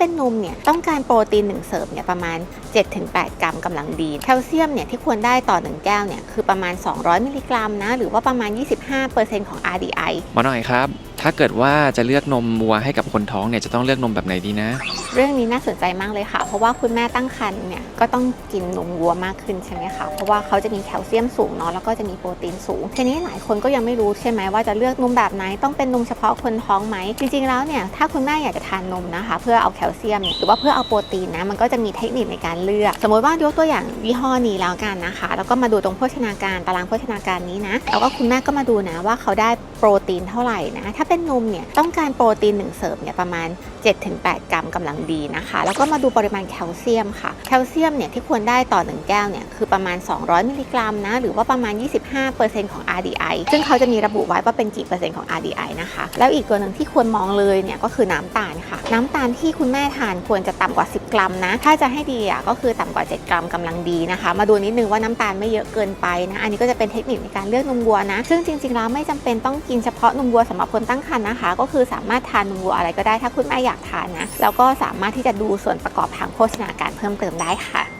เป็นนมเนี่ยต้องการโปรตีน1เสิร์ฟเนี่ยประมาณ 7-8 กรัมกำลังดีแคลเซียมเนี่ยที่ควรได้ต่อ 1 แก้วเนี่ยคือประมาณ 200 มิลลิกรัมนะหรือว่าประมาณ 25%ของ RDI หมอหน่อยครับ ถ้าเกิดว่าจะเลือกนมวัวให้กับคนท้องเนี่ยจะต้องเลือกนมแบบไหนดีนะ เรื่องนี้น่าสนใจมากเลยค่ะ เพราะว่าคุณแม่ตั้งครรภ์เนี่ยก็ต้องกินนมวัวมากขึ้นใช่ไหมคะเพราะว่าเขาจะมีแคลเซียมสูงเนาะแล้วก็จะมีโปรตีนสูงทีนี้หลายคนก็ยังไม่รู้ใช่ไหมว่าจะเลือกนมแบบไหนต้องเป็นนมเฉพาะคนท้องไหมจริงๆแล้วเนี่ยถ้าคุณแม่อยากจะทานนมนะคะ เพื่อเอาแคลเซียมหรือว่าเพื่อเอาโปรตีนนะมันก็จะมีเทคนิคในการเลือก สมมติว่ายกตัวอย่างยี่ห้อนี้แล้วกันนะคะ แล้วก็มาดูตรงโภชนาการตารางโภชนาการนี้นะแล้วก็คุณแม่ก็มาดูนะว่าเขาได้โปรตีนเท่าไหร่นะถ้าเป็นนมเนี่ยต้องการโปรตีน1เสิร์ฟเนี่ยประมาณ 7-8 กรัมกำลังดีนะคะ แล้วก็มาดูปริมาณแคลเซียมค่ะ แคลเซียมเนี่ยที่ควรได้ต่อ 1 แก้วเนี่ยคือประมาณ 200 มิลลิกรัมนะ หรือว่าประมาณ 25%ของ RDI ซึ่งเขาจะมีระบุไว้ว่าเป็นกี่เปอร์เซ็นต์ของ RDI นะคะ แล้วอีกตัวหนึ่งที่ควรมองเลยเนี่ยก็คือน้ำตาลค่ะ น้ำตาลที่คุณแม่ทานควรจะต่ำกว่า 10 กรัมนะ ถ้าจะให้ดีอะก็คือต่ำกว่า 7 กรัมกำลังดีนะคะ มาดูนิดนึงว่าน้ำตาลไม่เยอะเกินไปนะ อันนี้ก็จะเป็นเทคนิคในการเลือกนมวัวนะ ซึ่งจริงๆแล้วไม่จำเป็นต้องกินเฉพาะนมวัวสำหรับคนตั้งครรภ์นะคะ ก็คือสามารถทานนมวัวอะไรก็ได้ถ้าคุณแม่อยากทานนะ แล้วก็สามารถที่จะดูส่วนประกอบทางโภชนาการเพิ่มเติมได้ค่ะ